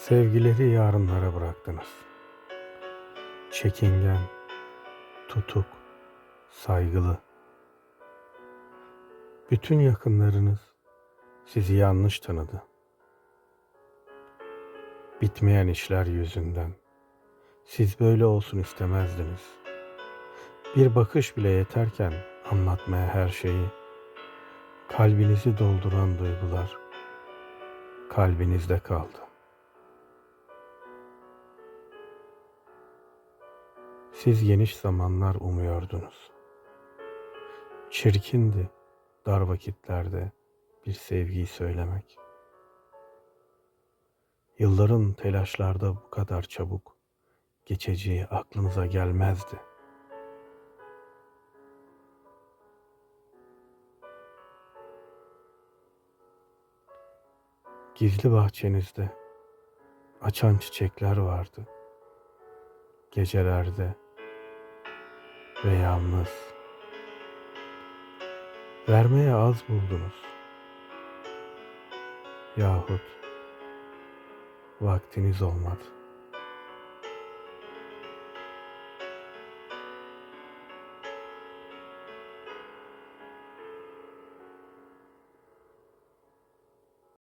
Sevgileri yarınlara bıraktınız. Çekingen, tutuk, saygılı. Bütün yakınlarınız sizi yanlış tanıdı. Bitmeyen işler yüzünden. Siz böyle olsun istemezdiniz. Bir bakış bile yeterken anlatmaya her şeyi. Kalbinizi dolduran duygular kalbinizde kaldı. Siz geniş zamanlar umuyordunuz. Çirkindi dar vakitlerde bir sevgiyi söylemek. Yılların telaşlarda bu kadar çabuk geçeceği aklınıza gelmezdi. Gizli bahçenizde açan çiçekler vardı. Gecelerde ve yalnız. Vermeye az buldunuz. Yahut vaktiniz olmadı.